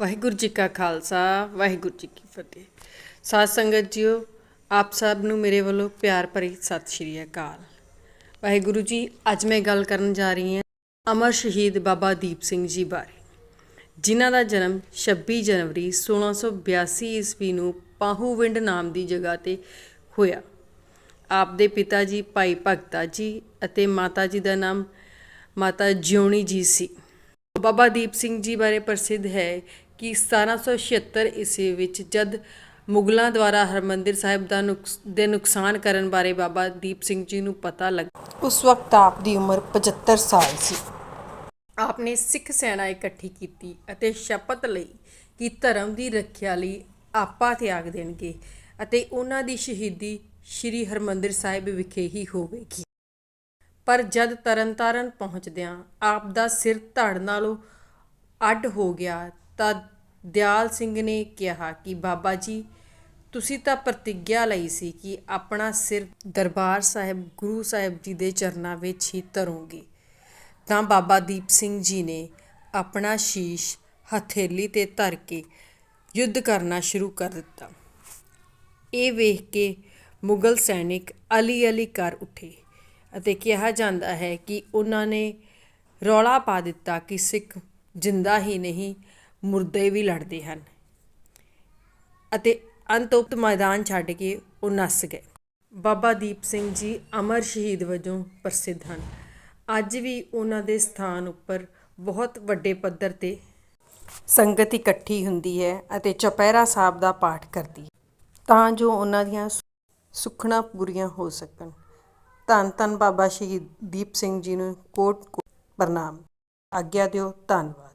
ਵਾਹਿਗੁਰੂ ਜੀ ਕਾ ਖਾਲਸਾ, ਵਾਹਿਗੁਰੂ ਜੀ ਕੀ ਫਤਿਹ। ਸਾਧ ਸੰਗਤ ਜੀਓ, ਆਪ ਸਭ ਨੂੰ ਮੇਰੇ ਵੱਲੋਂ ਪਿਆਰ ਭਰੀ ਸਤਿ ਸ਼੍ਰੀ ਅਕਾਲ। ਵਾਹਿਗੁਰੂ ਜੀ, ਅੱਜ ਮੈਂ ਗੱਲ ਕਰਨ ਜਾ ਰਹੀ ਹਾਂ ਅਮਰ ਸ਼ਹੀਦ ਬਾਬਾ ਦੀਪ ਸਿੰਘ ਜੀ ਬਾਰੇ। ਜਿਨ੍ਹਾਂ ਦਾ ਜਨਮ 26 ਜਨਵਰੀ 1682 ਈਸਵੀ ਨੂੰ ਪਾਹੂਵਿੰਡ ਨਾਮ ਦੀ ਜਗ੍ਹਾ ਤੇ ਹੋਇਆ। ਆਪ ਦੇ ਪਿਤਾ ਜੀ ਭਾਈ ਭਗਤਾ ਜੀ ਅਤੇ ਮਾਤਾ ਜੀ ਦਾ ਨਾਮ ਮਾਤਾ ਜਿਉਣੀ ਜੀ ਸੀ। ਬਾਬਾ ਦੀਪ ਸਿੰਘ ਜੀ ਬਾਰੇ ਪ੍ਰਸਿੱਧ ਹੈ ਕਿ 1776 ਈਸਵੀ ਵਿੱਚ ਜਦ ਮੁਗਲਾਂ ਦੁਆਰਾ ਹਰਮੰਦਿਰ ਸਾਹਿਬ ਦਾ ਦੇ ਨੁਕਸਾਨ ਕਰਨ ਬਾਰੇ ਬਾਬਾ ਦੀਪ ਸਿੰਘ ਜੀ ਨੂੰ ਪਤਾ ਲੱਗਾ ਉਸ ਵਕਤ ਆਪ ਦੀ ਉਮਰ 75 ਸਾਲ ਸੀ। ਆਪ ਨੇ ਸਿੱਖ ਸੈਨਾ ਇਕੱਠੀ ਕੀਤੀ ਅਤੇ ਸ਼ਪਥ ਲਈ ਕਿ ਧਰਮ ਦੀ ਰੱਖਿਆ ਲਈ ਆਪਾ ਤਿਆਗ ਦੇਣਗੇ ਅਤੇ ਉਹਨਾਂ ਦੀ ਸ਼ਹੀਦੀ ਸ੍ਰੀ ਹਰਮੰਦਿਰ ਸਾਹਿਬ ਵਿਖੇ ਹੀ ਹੋਵੇਗੀ। ਪਰ ਜਦ ਤਰਨਤਾਰਨ ਪਹੁੰਚਦਿਆਂ ਆਪ ਦਾ ਸਿਰ ਧੜ ਨਾਲੋਂ ਅੱਡ ਹੋ ਗਿਆ ਤਾਂ ਦਿਆਲ ਸਿੰਘ ਨੇ ਕਿਹਾ ਕਿ ਬਾਬਾ ਜੀ, ਤੁਸੀਂ ਤਾਂ ਪ੍ਰਤੀਗਿਆ ਲਈ ਸੀ ਕਿ ਆਪਣਾ ਸਿਰ ਦਰਬਾਰ ਸਾਹਿਬ, ਗੁਰੂ ਸਾਹਿਬ ਜੀ ਦੇ ਚਰਨਾਂ ਵਿੱਚ ਹੀ ਧਰੋਗੇ ਤਾਂ ਬਾਬਾ ਦੀਪ ਸਿੰਘ ਜੀ ਨੇ ਆਪਣਾ ਸ਼ੀਸ਼ ਹਥੇਲੀ ਤੇ ਧਰ ਕੇ ਯੁੱਧ ਕਰਨਾ ਸ਼ੁਰੂ ਕਰ ਦਿੱਤਾ। ਇਹ ਵੇਖ ਕੇ ਮੁਗਲ ਸੈਨਿਕ ਅਲੀ ਅਲੀ ਕਰ ਉੱਠੇ ਅਤੇ ਕਿਹਾ ਜਾਂਦਾ ਹੈ ਕਿ ਉਹਨਾਂ ਨੇ ਰੌਲਾ ਪਾ ਦਿੱਤਾ ਕਿ ਸਿੱਖ ਜਿੰਦਾ ਹੀ ਨਹੀਂ ਮੁਰਦੇ ਵੀ ਲੜਦੇ ਹਨ ਅਤੇ ਅੰਤ ਉਪਤ ਮੈਦਾਨ ਛੱਡ ਕੇ ਉਹ ਨੱਸ ਗਏ। ਬਾਬਾ ਦੀਪ ਸਿੰਘ ਜੀ ਅਮਰ ਸ਼ਹੀਦ ਵਜੋਂ ਪ੍ਰਸਿੱਧ ਹਨ। ਅੱਜ ਵੀ ਉਹਨਾਂ ਦੇ ਸਥਾਨ ਉੱਪਰ ਬਹੁਤ ਵੱਡੇ ਪੱਧਰ ਤੇ ਸੰਗਤ ਇਕੱਠੀ ਹੁੰਦੀ ਹੈ ਅਤੇ ਚੁਪਹਿਰਾ ਸਾਹਿਬ ਦਾ ਪਾਠ ਕਰਦੀ ਹੈ। ਤਾਂ ਜੋ ਉਹਨਾਂ ਦੀਆਂ ਸੁ- ਸੁੱਖਣਾ ਪੂਰੀਆਂ ਹੋ ਸਕਣ। ਧੰਨ ਧੰਨ ਬਾਬਾ ਸ਼ਹੀਦ ਦੀਪ ਸਿੰਘ ਜੀ ਨੂੰ ਕੋਟ ਕੋਟ ਪ੍ਰਣਾਮ। ਆਗਿਆ ਦਿਓ, ਧੰਨਵਾਦ।